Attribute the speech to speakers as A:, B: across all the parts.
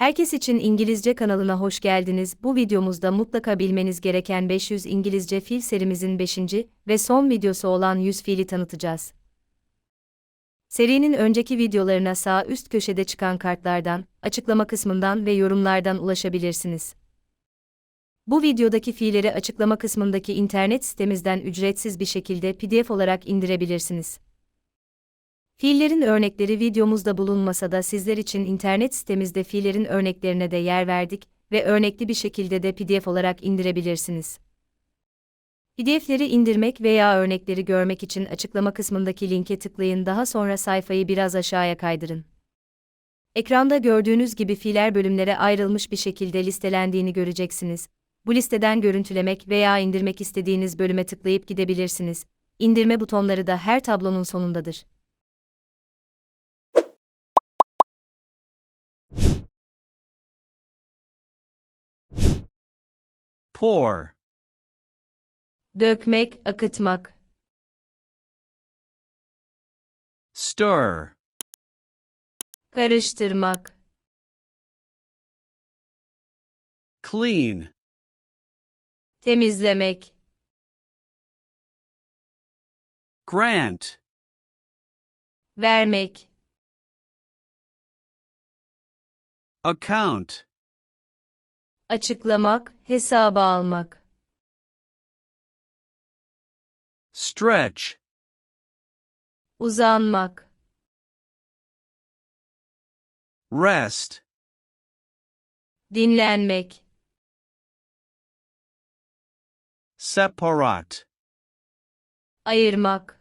A: Herkes için İngilizce kanalına hoş geldiniz. Bu videomuzda mutlaka bilmeniz gereken 500 İngilizce fiil serimizin 5. ve son videosu olan 100 fiili tanıtacağız. Serinin önceki videolarına sağ üst köşede çıkan kartlardan, açıklama kısmından ve yorumlardan ulaşabilirsiniz. Bu videodaki fiilleri açıklama kısmındaki internet sitemizden ücretsiz bir şekilde PDF olarak indirebilirsiniz. Fiillerin örnekleri videomuzda bulunmasa da sizler için internet sitemizde fiillerin örneklerine de yer verdik ve örnekli bir şekilde de PDF olarak indirebilirsiniz. PDF'leri indirmek veya örnekleri görmek için açıklama kısmındaki linke tıklayın daha sonra sayfayı biraz aşağıya kaydırın. Ekranda gördüğünüz gibi fiiller bölümlere ayrılmış bir şekilde listelendiğini göreceksiniz. Bu listeden görüntülemek veya indirmek istediğiniz bölüme tıklayıp gidebilirsiniz. İndirme butonları da her tablonun sonundadır.
B: Pour,
A: Dökmek, akıtmak,
B: stir,
A: karıştırmak,
B: clean,
A: temizlemek,
B: grant,
A: vermek,
B: account,
A: açıklamak, hesaba almak,
B: stretch,
A: uzanmak,
B: rest,
A: dinlenmek,
B: separat,
A: ayırmak,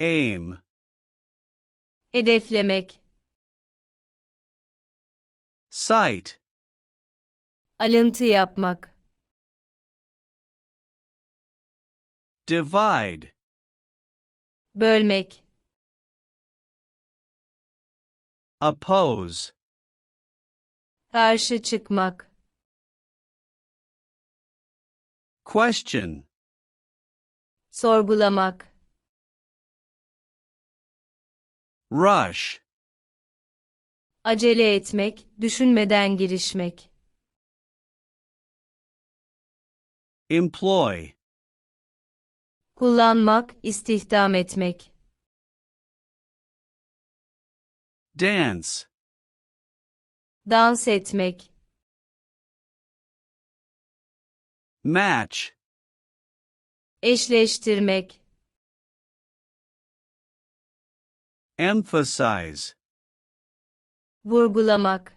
B: aim,
A: hedeflemek,
B: cite,
A: alıntı yapmak,
B: divide,
A: bölmek,
B: oppose,
A: karşı çıkmak,
B: question,
A: sorgulamak,
B: rush,
A: acele etmek, düşünmeden girişmek,
B: employ,
A: kullanmak, istihdam etmek,
B: dance,
A: dans etmek,
B: match,
A: eşleştirmek,
B: emphasize,
A: vurgulamak,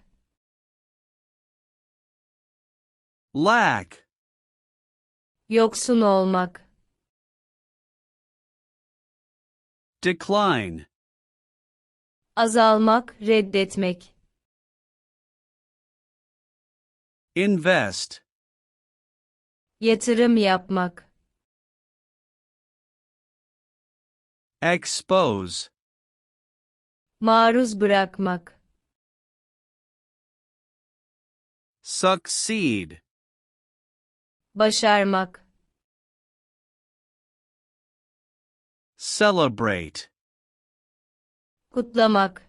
B: lack,
A: yoksun olmak,
B: decline,
A: azalmak, reddetmek,
B: invest,
A: yatırım yapmak,
B: expose,
A: maruz bırakmak,
B: succeed,
A: başarmak,
B: celebrate,
A: kutlamak,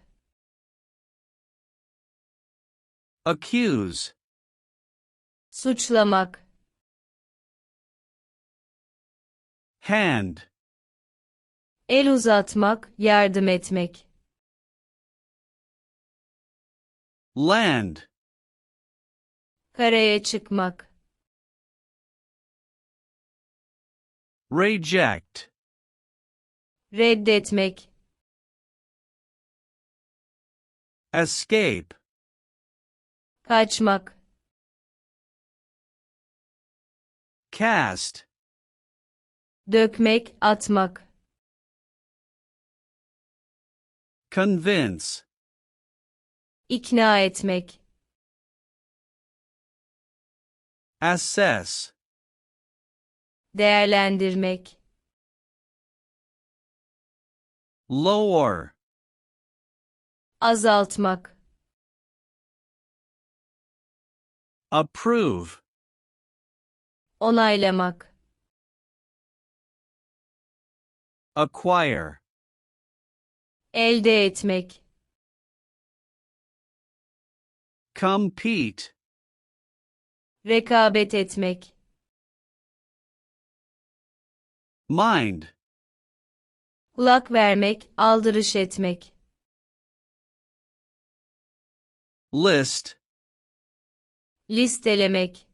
B: accuse,
A: suçlamak,
B: hand,
A: el uzatmak, yardım etmek,
B: land,
A: karaya çıkmak,
B: reject,
A: reddetmek,
B: escape,
A: kaçmak,
B: cast,
A: dökmek, atmak,
B: convince,
A: ikna etmek,
B: assess,
A: değerlendirmek,
B: lower,
A: azaltmak,
B: approve,
A: onaylamak,
B: acquire,
A: elde etmek,
B: compete,
A: rekabet etmek,
B: mind,
A: kulak vermek, aldırış etmek,
B: list,
A: listelemek,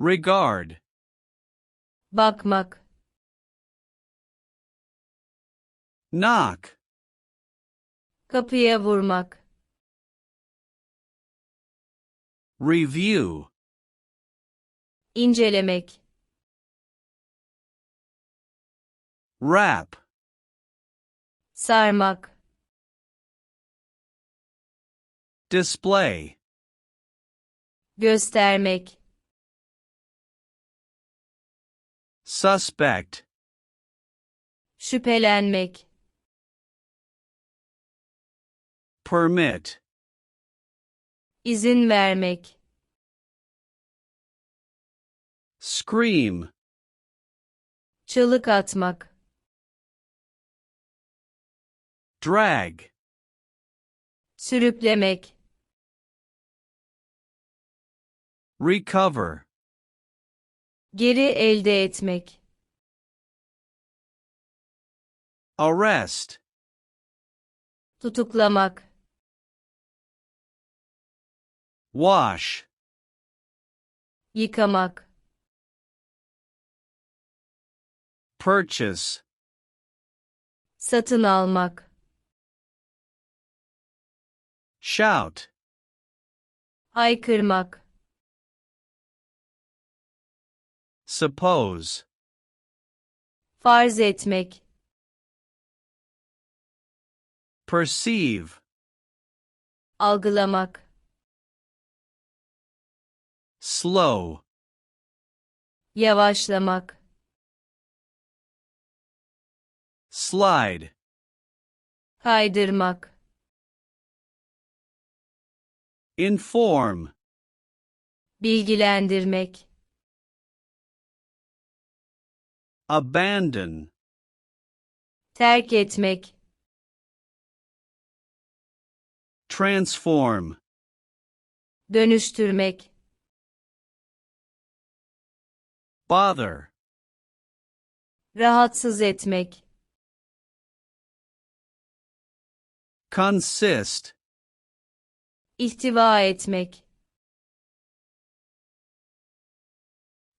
B: regard,
A: bakmak,
B: knock,
A: kapıya vurmak,
B: review,
A: incelemek,
B: wrap,
A: sarmak,
B: display,
A: göstermek,
B: suspect,
A: şüphelenmek,
B: permit,
A: izin vermek,
B: scream,
A: çığlık atmak,
B: drag,
A: sürüklemek,
B: recover,
A: geri elde etmek,
B: arrest,
A: tutuklamak,
B: wash,
A: yıkamak,
B: purchase,
A: satın almak,
B: shout,
A: haykırmak,
B: suppose,
A: farz etmek,
B: perceive,
A: algılamak,
B: slow,
A: yavaşlamak,
B: slide,
A: kaydırmak,
B: inform,
A: bilgilendirmek,
B: abandon,
A: terk etmek,
B: transform,
A: dönüştürmek,
B: bother,
A: rahatsız etmek,
B: consist,
A: ihtiva etmek,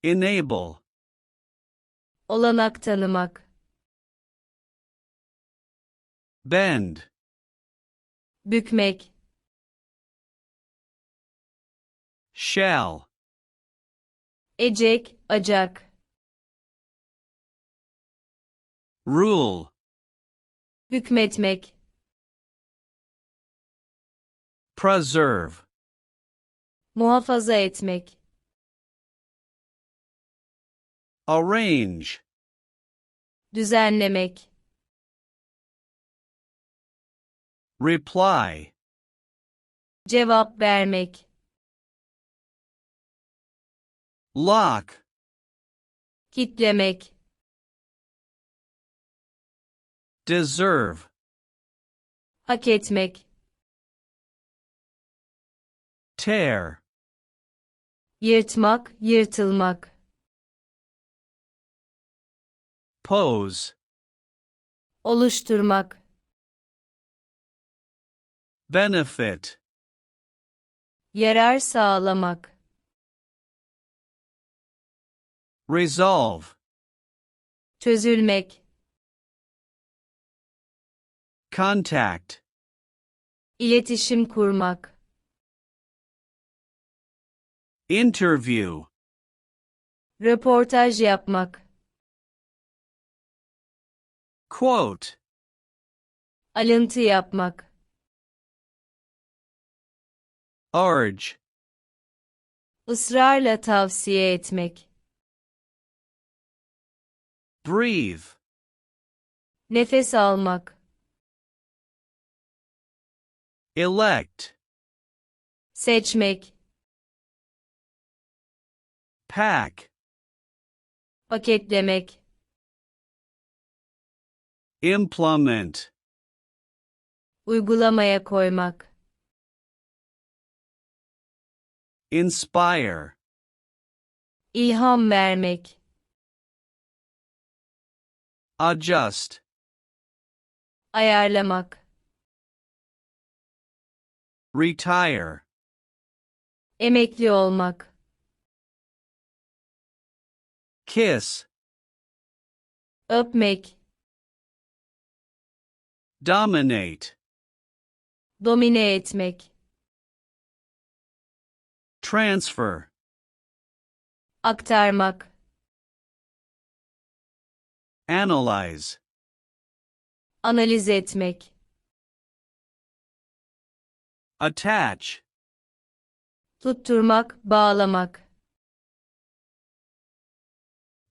B: enable,
A: olanak tanımak,
B: bend,
A: bükmek,
B: shall,
A: ecek, acak,
B: rule,
A: hükmetmek,
B: preserve,
A: muhafaza etmek,
B: arrange,
A: düzenlemek,
B: reply,
A: cevap vermek,
B: lock,
A: kitlemek,
B: deserve,
A: hak etmek,
B: tear,
A: yırtmak, yırtılmak,
B: pose,
A: oluşturmak,
B: benefit,
A: yarar sağlamak,
B: resolve,
A: çözülmek,
B: contact,
A: iletişim kurmak,
B: interview,
A: röportaj yapmak,
B: quote,
A: alıntı yapmak,
B: urge,
A: ısrarla tavsiye etmek,
B: Breathe.
A: Nefes almak.
B: Elect.
A: Seçmek.
B: Pack.
A: Paketlemek.
B: Implement.
A: Uygulamaya koymak.
B: Inspire.
A: İlham vermek
B: adjust,
A: ayarlamak,
B: retire,
A: emekli olmak,
B: kiss,
A: öpmek,
B: dominate,
A: domine etmek,
B: transfer,
A: aktarmak,
B: analyze,
A: analiz etmek,
B: attach,
A: tutturmak, bağlamak,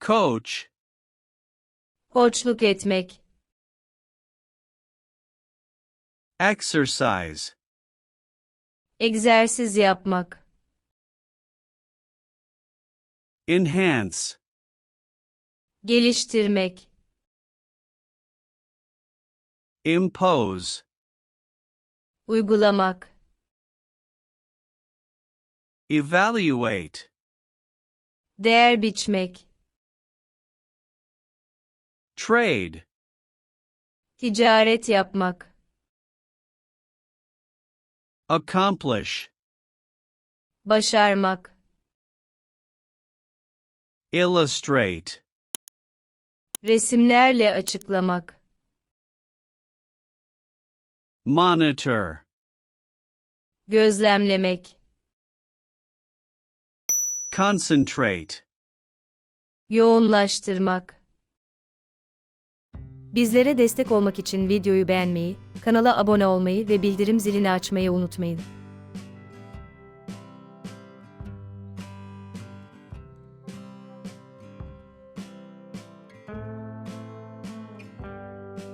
B: coach,
A: koçluk etmek,
B: exercise,
A: egzersiz yapmak,
B: enhance,
A: geliştirmek,
B: impose,
A: uygulamak,
B: evaluate,
A: değer biçmek,
B: trade,
A: ticaret yapmak,
B: accomplish,
A: başarmak,
B: illustrate,
A: resimlerle açıklamak,
B: monitor,
A: gözlemlemek,
B: concentrate.
A: yoğunlaştırmak. Bizlere destek olmak için videoyu beğenmeyi, kanala abone olmayı ve bildirim zilini açmayı unutmayın.